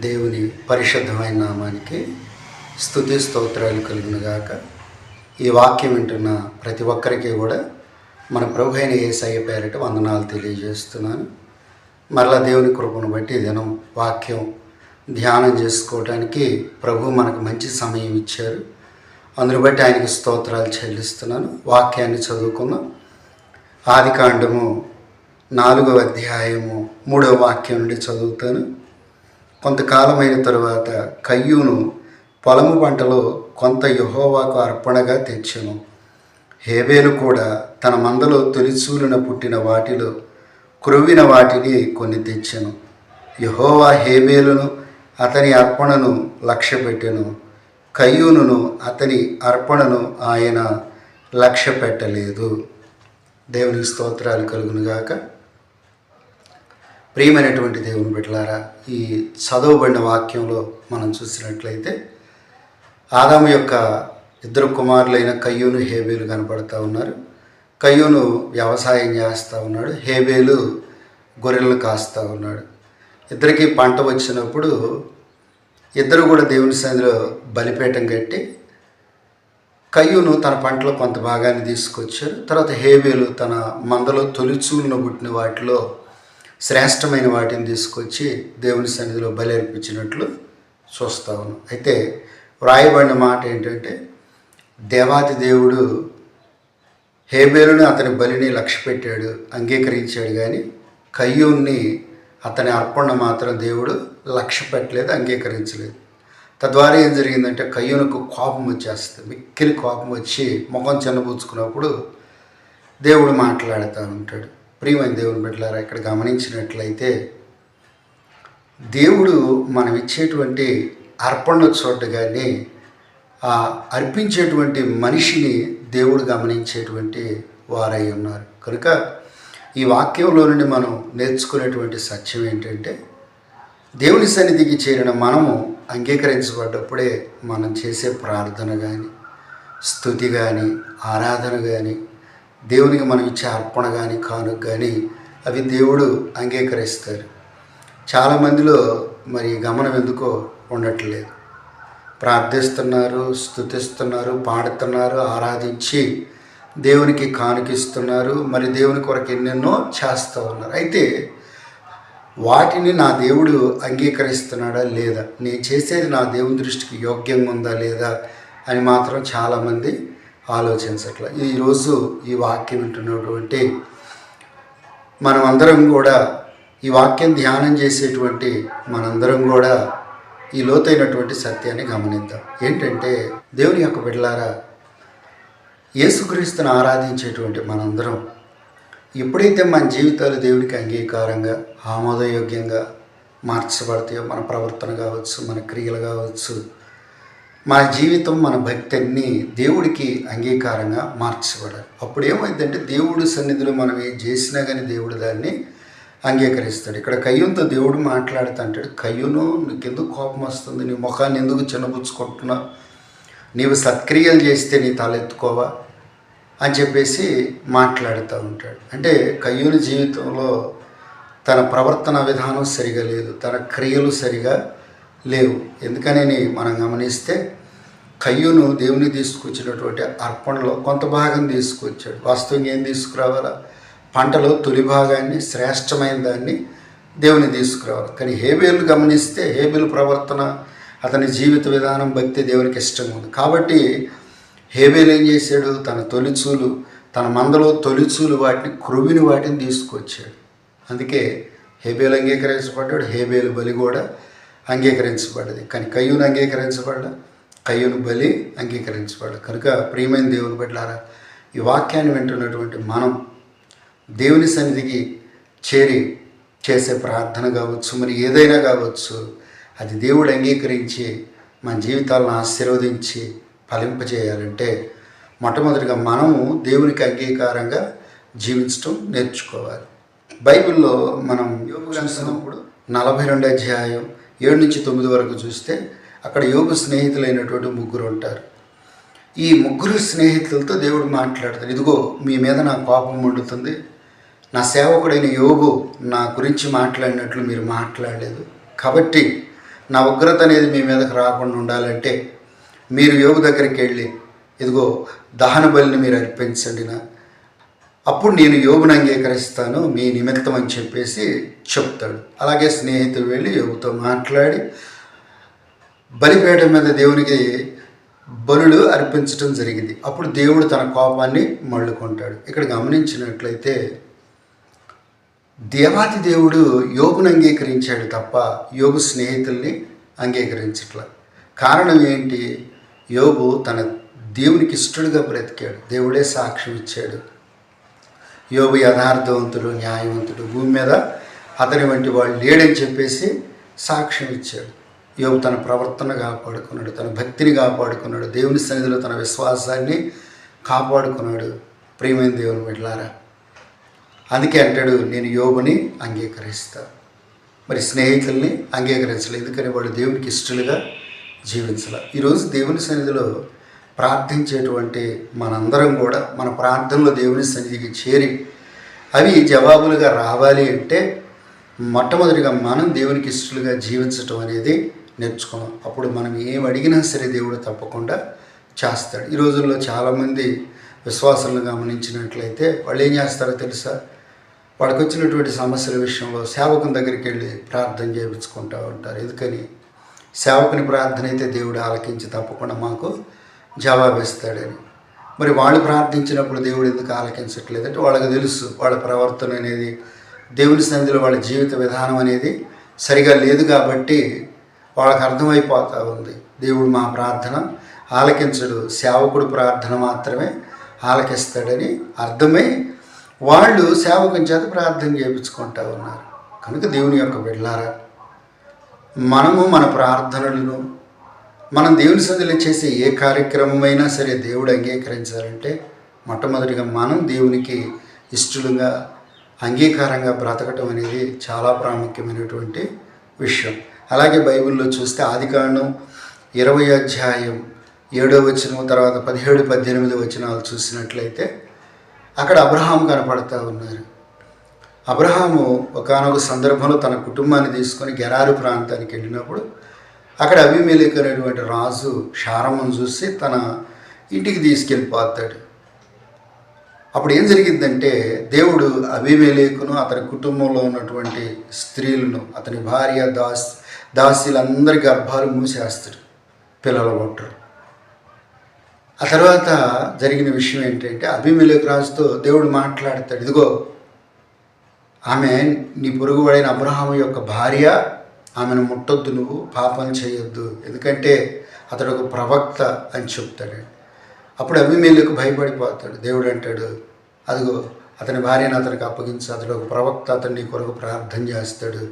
దేవుని పరిశుద్ధమైన నామానికి స్థుతి స్తోత్రాలు కలిగినగాక. ఈ వాక్యం వింటున్న ప్రతి ఒక్కరికి కూడా మన ప్రభు అయిన ఏసయ్య పేరిట వందనాలు తెలియజేస్తున్నాను. మరలా దేవుని కృపను బట్టి దినం వాక్యం ధ్యానం చేసుకోవడానికి ప్రభు మనకు మంచి సమయం ఇచ్చారు. అందును బట్టి ఆయనకి స్తోత్రాలు చెల్లిస్తున్నాను. వాక్యాన్ని చదువుకుందాం. ఆది కాండము నాలుగవ అధ్యాయము మూడవ వాక్యం నుండి చదువుతాను. కొంతకాలమైన తరువాత కయ్యూను పొలము పంటలో కొంత యహోవాకు అర్పణగా తెచ్చెను. హేబేలు కూడా తన మందలో తొలిచూలున పుట్టిన వాటిలో క్రొవ్విన వాటిని కొన్ని తెచ్చెను. యహోవా హేబేలును అతని అర్పణను లక్ష్యపెట్టెను. కయ్యూనును అతని అర్పణను ఆయన లక్ష్య పెట్టలేదు దేవునికి స్తోత్రాలు కలుగునుగాక. ప్రియమైనటువంటి దేవుని బిడ్డలారా ఈ చదవబడిన వాక్యంలో మనం చూసినట్లయితే ఆదాము యొక్క ఇద్దరు కుమారులైన కయ్యూను హేబేలు కనపడతా ఉన్నారు. కయ్యూను వ్యవసాయం చేస్తూ ఉన్నాడు హేబేలు గొర్రెలను కాస్తూ ఉన్నాడు. ఇద్దరికి పంట వచ్చినప్పుడు ఇద్దరు కూడా దేవుని సన్నిధిలో బలిపేటం కట్టి కయ్యూను తన పంటలో కొంత భాగాన్ని తీసుకొచ్చారు. తర్వాత హేబేలు తన మందలో తొలిచూలను పుట్టిన వాటిలో శ్రేష్టమైన వాటిని తీసుకొచ్చి దేవుని సన్నిధిలో బలర్పించినట్లు అర్పించినట్లు చూస్తా ఉన్నాం. అయితే వ్రాయబడిన మాట ఏంటంటే దేవాది దేవుడు హేబేలును అతని బలిని లక్ష్య పెట్టాడు అంగీకరించాడు కానీ కయ్యూన్ని అతని అర్పణ మాత్రం దేవుడు లక్ష్య పెట్టలేదు అంగీకరించలేదు. తద్వారా ఏం జరిగిందంటే కయ్యూనకు కోపం వచ్చేస్తుంది మిక్కిలి కోపం వచ్చి ముఖం చిన్నబుచ్చుకున్నప్పుడు దేవుడు మాట్లాడుతూ ఉంటాడు. ప్రియమైన దేవుని బిడ్డలారా ఇక్కడ గమనించినట్లయితే దేవుడు మనం ఇచ్చేటువంటి అర్పణ చూడగానే ఆ అర్పించేటువంటి మనిషిని దేవుడు గమనించేటువంటి వారై ఉన్నారు. కనుక ఈ వాక్యంలో నుండి మనం నేర్చుకునేటువంటి సత్యం ఏంటంటే దేవుని సన్నిధికి చేరిన మనము అంగీకరించబడ్డప్పుడే మనం చేసే ప్రార్థన కానీ స్థుతి కానీ ఆరాధన కానీ దేవునికి మనం ఇచ్చే అర్పణ కానీ కానుక కానీ అవి దేవుడు అంగీకరిస్తారు. చాలామందిలో మరి గమనం ఎందుకో ఉండట్లేదు. ప్రార్థిస్తున్నారు స్థుతిస్తున్నారు పాడుతున్నారు ఆరాధించి దేవునికి కానుకిస్తున్నారు మరి దేవుని కొరకు ఎన్నెన్నో చేస్తూ ఉన్నారు. అయితే వాటిని నా దేవుడు అంగీకరిస్తున్నాడా లేదా? నేను చేసేది నా దేవుని దృష్టికి యోగ్యంగా ఉందా లేదా అని మాత్రం చాలామంది ఆలోచించట్ల. ఈరోజు ఈ వాక్యం వింటున్నటువంటి మనం అందరం కూడా ఈ వాక్యం ధ్యానం చేసేటువంటి మనందరం కూడా ఈ లోతైనటువంటి సత్యాన్ని గమనిద్దాం. ఏంటంటే దేవుని యొక్క బిడ్డలారా యేసుక్రీస్తుని ఆరాధించేటువంటి మనందరం ఎప్పుడైతే మన జీవితాలు దేవునికి అంగీకారంగా ఆమోదయోగ్యంగా మార్చబడతాయో మన ప్రవర్తన కావచ్చు మన క్రియలు కావచ్చు మన జీవితం మన భక్తి అన్నీ దేవుడికి అంగీకారంగా మార్చబడాలి. అప్పుడు ఏమైందంటే దేవుడు సన్నిధిలో మనం ఏం చేసినా కానీ దేవుడు దాన్ని అంగీకరిస్తాడు. ఇక్కడ కయ్యంతో దేవుడు మాట్లాడుతుంటాడు కయ్యూను నీకెందుకు కోపం వస్తుంది? నీ ముఖాన్ని ఎందుకు చిన్నపుచ్చుకుంటున్నావు నీవు సత్క్రియలు చేస్తే నీ తలెత్తుకోవా అని చెప్పేసి మాట్లాడుతూ ఉంటాడు. అంటే కయ్యూని జీవితంలో తన ప్రవర్తన విధానం సరిగా లేదు తన క్రియలు సరిగా లేవు. ఎందుకని మనం గమనిస్తే కయ్యూను దేవుని తీసుకొచ్చినటువంటి అర్పణలో కొంత భాగం తీసుకొచ్చాడు. వాస్తవంగా ఏం తీసుకురావాలా? పంటలో తొలి భాగాన్ని శ్రేష్టమైన దాన్ని దేవుని తీసుకురావాలి. కానీ హేబేలు గమనిస్తే హేబేలు ప్రవర్తన అతని జీవిత విధానం భక్తి దేవునికి ఇష్టం ఉంది. కాబట్టి హేబేలు ఏం చేశాడు? తన తొలిచూలు తన మందలో తొలిచూలు వాటిని క్రువిని వాటిని తీసుకొచ్చాడు. అందుకే హేబేలు అంగీకరించబడ్డాడు. హేబేలు బలి కూడా అంగీకరించబడ్డది. కానీ కయ్యూను అంగీకరించబడ్డా? కయ్యూను బలి అంగీకరించబడ్డ. కనుక ప్రియమైన దేవుని బిడ్డలారా ఈ వాక్యాన్ని వింటున్నటువంటి మనం దేవుని సన్నిధికి చేరి చేసే ప్రార్థన కావచ్చు మరి ఏదైనా కావచ్చు అది దేవుడు అంగీకరించి మన జీవితాలను ఆశీర్వదించి ఫలింపజేయాలంటే మొట్టమొదటిగా మనము దేవునికి అంగీకారంగా జీవించడం నేర్చుకోవాలి. బైబిల్లో మనం యోగు నలభై రెండు అధ్యాయం ఏడు నుంచి తొమ్మిది వరకు చూస్తే అక్కడ యోగు స్నేహితులైనటువంటి ముగ్గురు ఉంటారు. ఈ ముగ్గురు స్నేహితులతో దేవుడు మాట్లాడతాడు. ఇదిగో మీ మీద నా కోపం వండుతుంది. నా సేవకుడైన యోగు నా గురించి మాట్లాడినట్లు మీరు మాట్లాడలేదు. కాబట్టి నా ఉగ్రత అనేది మీ మీదకి రాకుండా ఉండాలంటే మీరు యోగు దగ్గరికి వెళ్ళి ఇదిగో దహన బలిని మీరు అర్పించండి నా అప్పుడు నేను యోగుని అంగీకరిస్తాను మీ నిమిత్తం అని చెప్పేసి చెప్తాడు. అలాగే స్నేహితులు వెళ్ళి యోగుతో మాట్లాడి బలిపేట మీద దేవునికి బలులు అర్పించడం జరిగింది. అప్పుడు దేవుడు తన కోపాన్ని మళ్ళుకుంటాడు. ఇక్కడ గమనించినట్లయితే దేవాతి దేవుడు యోగును అంగీకరించాడు తప్ప యోగు స్నేహితుల్ని అంగీకరించట్ల. కారణం ఏంటి? యోగు తన దేవునికి ఇష్టడుగా బ్రతికాడు. దేవుడే సాక్ష్యం ఇచ్చాడు. యోగు యథార్థవంతుడు న్యాయవంతుడు భూమి మీద అతని వంటి వాళ్ళు లేడని చెప్పేసి సాక్ష్యం ఇచ్చాడు. యోగు తన ప్రవర్తన కాపాడుకున్నాడు తన భక్తిని కాపాడుకున్నాడు దేవుని సన్నిధిలో తన విశ్వాసాన్ని కాపాడుకున్నాడు. ప్రియమైన దేవుని వెళ్ళారా అందుకే అంటాడు నేను యోగుని అంగీకరిస్తా. మరి స్నేహితుల్ని అంగీకరించలేదు ఎందుకని? వాళ్ళు దేవునికి ఇష్టలుగా జీవించాల. ఈరోజు దేవుని సన్నిధిలో ప్రార్థించేటువంటి మనందరం కూడా మన ప్రార్థనలో దేవుని సన్నిధికి చేరి అవి జవాబులుగా రావాలి అంటే మొట్టమొదటిగా మనం దేవునికి ఇష్టలుగా జీవించటం అనేది నేర్చుకున్నాం. అప్పుడు మనం ఏం అడిగినా సరే దేవుడు తప్పకుండా చేస్తాడు. ఈ రోజుల్లో చాలామంది విశ్వాసాలను గమనించినట్లయితే వాళ్ళు ఏం చేస్తారో తెలుసా? వాళ్ళకి వచ్చినటువంటి సమస్యల విషయంలో సేవకుని దగ్గరికి వెళ్ళి ప్రార్థన చేయించుకుంటూ ఉంటారు. ఎందుకని? సేవకుని ప్రార్థన అయితే దేవుడు ఆలకించి తప్పకుండా మాకు జవాబిస్తాడని మరి వాళ్ళు ప్రార్థించినప్పుడు దేవుడు ఎందుకు ఆలకించట్లేదు అంటే వాళ్ళకి తెలుసు వాళ్ళ ప్రవర్తన అనేది దేవుని సన్నిధిలో వాళ్ళ జీవిత విధానం అనేది సరిగా లేదు కాబట్టి వాళ్ళకి అర్థమైపోతూ ఉంది. దేవుడు మా ప్రార్థన ఆలకించడు. సేవకుడు ప్రార్థన మాత్రమే ఆలకిస్తాడని అర్థమై వాళ్ళు సేవకుని చేత ప్రార్థన చేయించుకుంటూ ఉన్నారు. కనుక దేవుని యొక్క బిడ్డలారా మనము మన ప్రార్థనలను మనం దేవుని సన్నిధిలో చేసే ఏ కార్యక్రమమైనా సరే దేవుడు అంగీకరించాలంటే మొట్టమొదటిగా మనం దేవునికి ఇష్టలుగా అంగీకారంగా బ్రతకటం అనేది చాలా ప్రాముఖ్యమైనటువంటి విషయం. అలాగే బైబిల్లో చూస్తే ఆదికాండం ఇరవై అధ్యాయం ఏడో వచనం తర్వాత పదిహేడు పద్దెనిమిది వచనాలు చూసినట్లయితే అక్కడ అబ్రహాం కనపడతా ఉన్నారు. అబ్రహాము ఒకనొక సందర్భంలో తన కుటుంబాన్ని తీసుకొని గెరారు ప్రాంతానికి వెళ్ళినప్పుడు అక్కడ అభిమేలిక్ అనేటువంటి రాజు శారమ్మను చూసి తన ఇంటికి తీసుకెళ్ళిపోతాడు. అప్పుడు ఏం జరిగిందంటే దేవుడు అభిమేలేకును అతని కుటుంబంలో ఉన్నటువంటి స్త్రీలను అతని భార్య దాస్ దాసీలందరి గర్భాలు మూసేస్తాడు పిల్లలు పుట్టరు ఆ తర్వాత జరిగిన విషయం ఏంటంటే అభిమేలేకు రాజుతో దేవుడు మాట్లాడతాడు ఇదిగో ఆమె నీ పొరుగువాడైన అబ్రహాము యొక్క భార్య ఆమెను ముట్టొద్దు నువ్వు పాపం చేయొద్దు. ఎందుకంటే అతడు ఒక ప్రవక్త అని చెప్తాడు. అప్పుడు అభిమేలకు భయపడిపోతాడు. దేవుడు అంటాడు అదిగో అతని భార్యను అతనికి అప్పగించి అతడు ఒక ప్రవక్త అతను నీ కొరకు ప్రార్థన చేస్తాడు.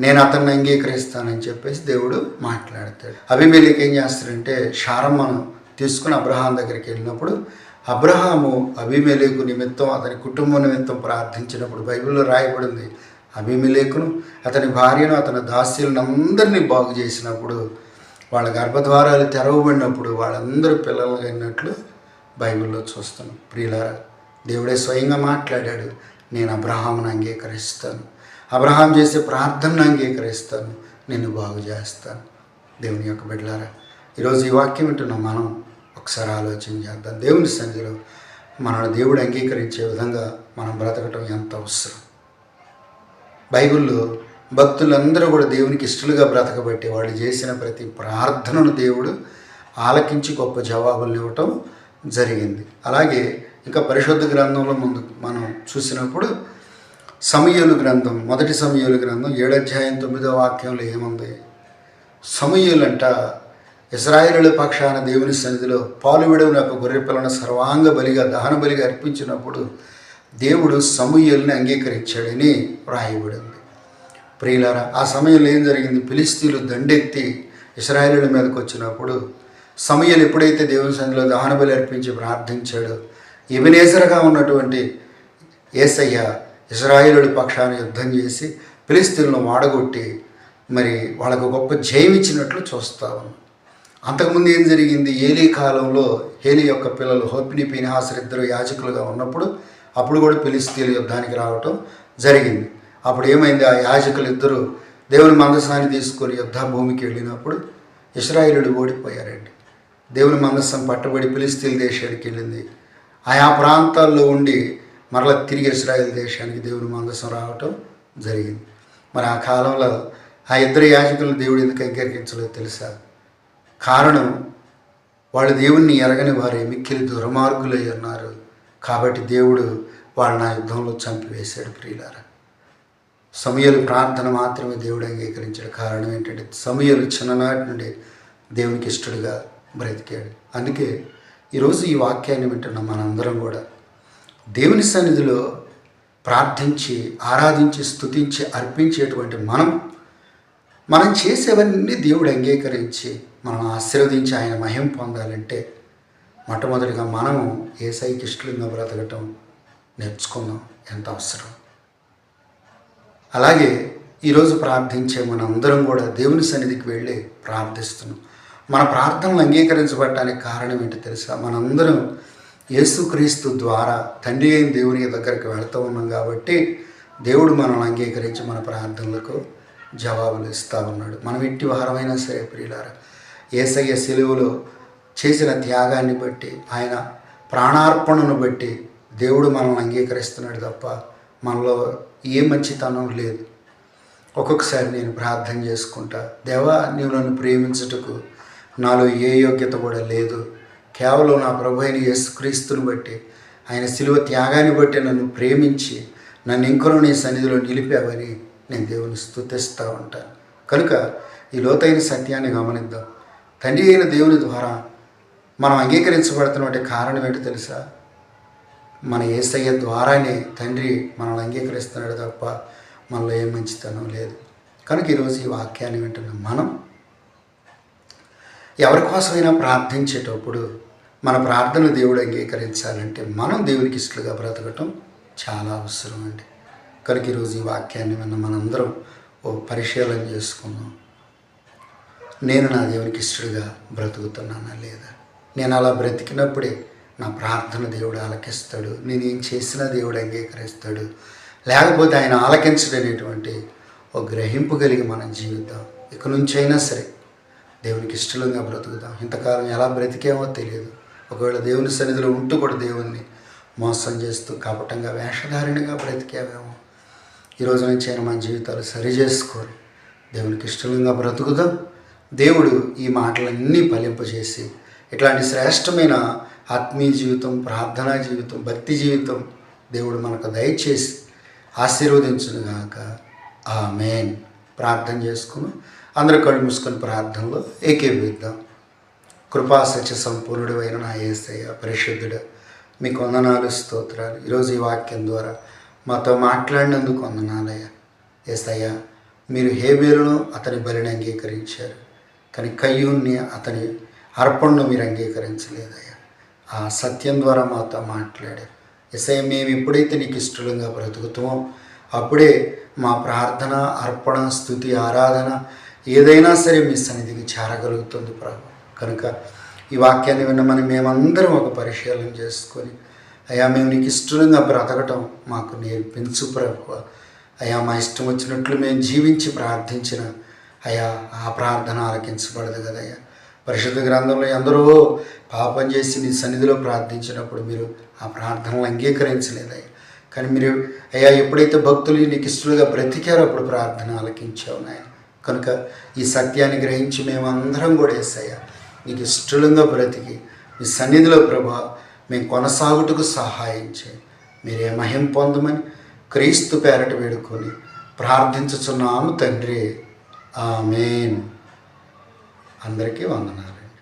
నేను అతన్ని అంగీకరిస్తానని చెప్పేసి దేవుడు మాట్లాడతాడు. అభిమేలికి ఏం చేస్తాడంటే శారమ్మను తీసుకుని అబ్రహాం దగ్గరికి వెళ్ళినప్పుడు అబ్రహాము అభిమేలేకు నిమిత్తం అతని కుటుంబం నిమిత్తం ప్రార్థించినప్పుడు బైబిల్లో రాయబడింది అభిమిలేకును అతని భార్యను అతని దాస్యులను అందరినీ బాగు చేసినప్పుడు వాళ్ళ గర్భద్వారాలు తెరవబడినప్పుడు వాళ్ళందరూ పిల్లలు అయినట్లు బైబిల్లో చూస్తాను ప్రియులారా దేవుడే స్వయంగా మాట్లాడాడు నేను అబ్రహామును అంగీకరిస్తాను. అబ్రహాం చేసే ప్రార్థనను అంగీకరిస్తాను. నిన్ను బాగు చేస్తాను. దేవుని యొక్క బిడ్డలారా ఈరోజు ఈ వాక్యం వింటున్న మనం ఒకసారి ఆలోచన చేద్దాం. దేవుని సంధిలో మనల్ని దేవుడు అంగీకరించే విధంగా మనం బ్రతకటం ఎంత అవసరం? బైబిల్లో భక్తులందరూ కూడా దేవునికి ఇష్టలుగా బ్రతకబట్టి వాళ్ళు చేసిన ప్రతి ప్రార్థనను దేవుడు ఆలకించి గొప్ప జవాబులు ఇవ్వటం జరిగింది. అలాగే ఇంకా పరిశుద్ధ గ్రంథంలో ముందు మనం చూసినప్పుడు సమయలు గ్రంథం మొదటి సమయలు గ్రంథం ఏడధ్యాయం తొమ్మిదో వాక్యంలో ఏముంది? సమయలంట ఇస్రాయేలుల పక్షాన దేవుని సన్నిధిలో పాలు విడవని ఒక గొర్రె పిల్లను సర్వాంగ బలిగా దహన బలిగా అర్పించినప్పుడు దేవుడు సమూయల్ని అంగీకరించాడని వ్రాయబడింది. ప్రియులారా ఆ సమయంలో ఏం జరిగింది? ఫిలిస్తీన్లు దండెత్తి ఇస్రాయేలుల మీదకి వచ్చినప్పుడు సమయలు ఎప్పుడైతే దేవుని సన్నిధిలో దహనబలి అర్పించి ప్రార్థించాడో ఎబినేసరగా ఉన్నటువంటి ఏసయ్య ఇస్రాయేలుడి పక్షాన్ని యుద్ధం చేసి ఫిలిస్తీన్లను వాడగొట్టి మరి వాళ్ళకు గొప్ప జయమిచ్చినట్లు చూస్తాము చూస్తా ఉన్నాం. అంతకుముందు ఏం జరిగింది? ఏలీ కాలంలో హేలి యొక్క పిల్లలు హోపిని పీనిహాసర్ ఇద్దరు యాజకులుగా ఉన్నప్పుడు అప్పుడు కూడా ఫిలిస్తీన్ల యుద్ధానికి రావటం జరిగింది. అప్పుడు ఏమైంది? ఆ యాజకులు ఇద్దరు దేవుని మందసాన్ని తీసుకొని యుద్ధ భూమికి వెళ్ళినప్పుడు ఇస్రాయేలుడు ఓడిపోయారండి. దేవుని మందస్సం పట్టబడి ఫిలిస్తీన్ దేశానికి వెళ్ళింది. ఆయా ప్రాంతాల్లో ఉండి మరల తిరిగి ఇస్రాయేల్ దేశానికి దేవుని మందసం రావటం జరిగింది. మరి ఆ కాలంలో ఆ ఇద్దరు యాజకులను దేవుడు ఎందుకు అంగీకరించలేదు తెలుసా? కారణం వాళ్ళు దేవుణ్ణి ఎరగని వారే మిక్కిలి దుర్మార్గులై ఉన్నారు. కాబట్టి దేవుడు వాళ్ళని ఆ యుద్ధంలో చంపివేశాడు ప్రియులారా. సమయలు ప్రార్థన మాత్రమే దేవుడు అంగీకరించాడు. కారణం ఏంటంటే సమయలు చిన్ననాటి నుండి దేవునికి ఇష్టడుగా బ్రతికాడు. అందుకే ఈరోజు ఈ వాక్యాన్ని వింటున్న మనందరం కూడా దేవుని సన్నిధిలో ప్రార్థించి ఆరాధించి స్థుతించి అర్పించేటువంటి మనం మనం చేసేవన్నీ దేవుడు అంగీకరించి మనం ఆశీర్వదించి ఆయన మహిం పొందాలంటే మొట్టమొదటిగా మనము ఏ ఇష్టలుగా బ్రతకటం నేర్చుకుందాం. ఎంత అవసరం? అలాగే ఈరోజు ప్రార్థించే మనందరం కూడా దేవుని సన్నిధికి వెళ్ళి ప్రార్థిస్తున్నాం. మన ప్రార్థనలు అంగీకరించబడటానికి కారణం ఏంటి తెలుసా? మనందరం యేసుక్రీస్తు ద్వారా తండ్రి అయిన దేవుని దగ్గరికి వెళ్తూ ఉన్నాం కాబట్టి దేవుడు మనల్ని అంగీకరించి మన ప్రార్థనలకు జవాబులు ఇస్తూ ఉన్నాడు. మనం ఇట్టి వారమైనా సరే ప్రియులారా ఏసయ్య సెలువులో చేసిన త్యాగాన్ని బట్టి ఆయన ప్రాణార్పణను బట్టి దేవుడు మనల్ని అంగీకరిస్తున్నాడు తప్ప మనలో ఏ మంచితనం లేదు. ఒక్కొక్కసారి నేను ప్రార్థన చేసుకుంటా దేవా నీవు నన్ను ప్రేమించుటకు నాలో ఏ యోగ్యత కూడా లేదు. కేవలం నా ప్రభు అయిన యేసుక్రీస్తుని బట్టి ఆయన శిలువ త్యాగాన్ని బట్టి నన్ను ప్రేమించి నన్ను ఇంకనూ నీ సన్నిధిలో నిలిపావని నేను దేవుని స్థుతిస్తూ ఉంటాను కనుక ఈ లోతైన సత్యాన్ని గమనిద్దాం. తండ్రి అయిన దేవుని ద్వారా మనం అంగీకరించబడుతున్నటువంటి కారణం ఏంటో తెలుసా? మన ఏసయ్య ద్వారానే తండ్రి మనల్ని అంగీకరిస్తున్నాడు తప్ప మనలో ఏం మంచితనం లేదు. కనుక ఈరోజు ఈ వాక్యాన్ని వింటున్న మనం ఎవరి కోసమైనా ప్రార్థించేటప్పుడు మన ప్రార్థన దేవుడు అంగీకరించాలంటే మనం దేవునికి ఇష్టలుగా బ్రతకటం చాలా అవసరం అండి. కనుక ఈరోజు ఈ వాక్యాన్ని విన్న మనందరం ఓ పరిశీలన చేసుకుందాం. నేను నా దేవునికి ఇష్టడుగా బ్రతుకుతున్నానా లేదా? నేను అలా బ్రతికినప్పుడే నా ప్రార్థన దేవుడు ఆలకిస్తాడు. నేను ఏం చేసినా దేవుడు అంగీకరిస్తాడు. లేకపోతే ఆయన ఆలకించడనేటువంటి ఒక గ్రహింపు కలిగి మనం జీవిద్దాం. ఇక నుంచైనా సరే దేవునికి ఇష్టంగా బ్రతుకుదాం ఇంతకాలం ఎలా బ్రతికేమో తెలియదు. ఒకవేళ దేవుని సన్నిధిలో ఉంటూ కూడా దేవుణ్ణి మోసం చేస్తూ కపటంగా వేషధారిణిగా బ్రతికేమేమో. ఈరోజు నుంచి అయినా మన జీవితాలు సరి చేసుకొని దేవునికి ఇష్టంగా బ్రతుకుదాం. దేవుడు ఈ మాటలన్నీ ఫలింపజేసి ఇట్లాంటి శ్రేష్టమైన ఆత్మీయ జీవితం ప్రార్థనా జీవితం భక్తి జీవితం దేవుడు మనకు దయచేసి ఆశీర్వదించునుగాక ఆ మేన్ ప్రార్థన చేసుకుని అందరూ కళ్ళు మూసుకొని ప్రార్థనలో ఏకీభవిద్దాం. కృపా సత్య సంపూర్ణుడు అయిన నా ఏసయ్య పరిశుద్ధుడు మీకు వందనాలు స్తోత్రాలు. ఈరోజు ఈ వాక్యం ద్వారా మాతో మాట్లాడినందుకు వందనాలయ్యా. ఏసయ్య మీరు హేబేలును అతని బలిని అంగీకరించారు. కానీ కయ్యూన్ని అతని అర్పణను మీరు అంగీకరించలేదయ్యా. ఆ సత్యం ద్వారా మాతో మాట్లాడారు. ఎస్ఐ మేము ఎప్పుడైతే నీకు ఇష్టంగా బ్రతుకుతామో అప్పుడే మా ప్రార్థన అర్పణ స్థుతి ఆరాధన ఏదైనా సరే మీ సన్నిధికి చేరగలుగుతుంది ప్రభు. కనుక ఈ వాక్యాన్ని విన్నమని మేమందరం ఒక పరిశీలన చేసుకొని అయ్యా మేము నీకు ఇష్టంగా బ్రతకటం మాకు నేర్పించు ప్రభు. అయ్యా మా ఇష్టం వచ్చినట్లు మేము జీవించి ప్రార్థించిన అయ్యా ఆ ప్రార్థన ఆలకించబడదు కదయ్యా. పరిశుద్ధ గ్రంథంలో ఎందరో పాపం చేసి నీ సన్నిధిలో ప్రార్థించినప్పుడు మీరు ఆ ప్రార్థనలు అంగీకరించలేదయ్యా. కానీ మీరు అయ్యా ఎప్పుడైతే భక్తులు నీకు ఇష్టలుగా బ్రతికారో అప్పుడు ప్రార్థన ఆలకించావు నాయన. కనుక ఈ సత్యాన్ని గ్రహించి మేమందరం కూడా వేసాయా నీకు ఇష్టలుగా బ్రతికి మీ సన్నిధిలో ప్రభా మేము కొనసాగుటకు సహాయం మీరే మహిం పొందమని క్రీస్తు పేరట వేడుకొని ప్రార్థించుచున్నాము తండ్రి. ఆమెన్. అందరికీ వందనాలు.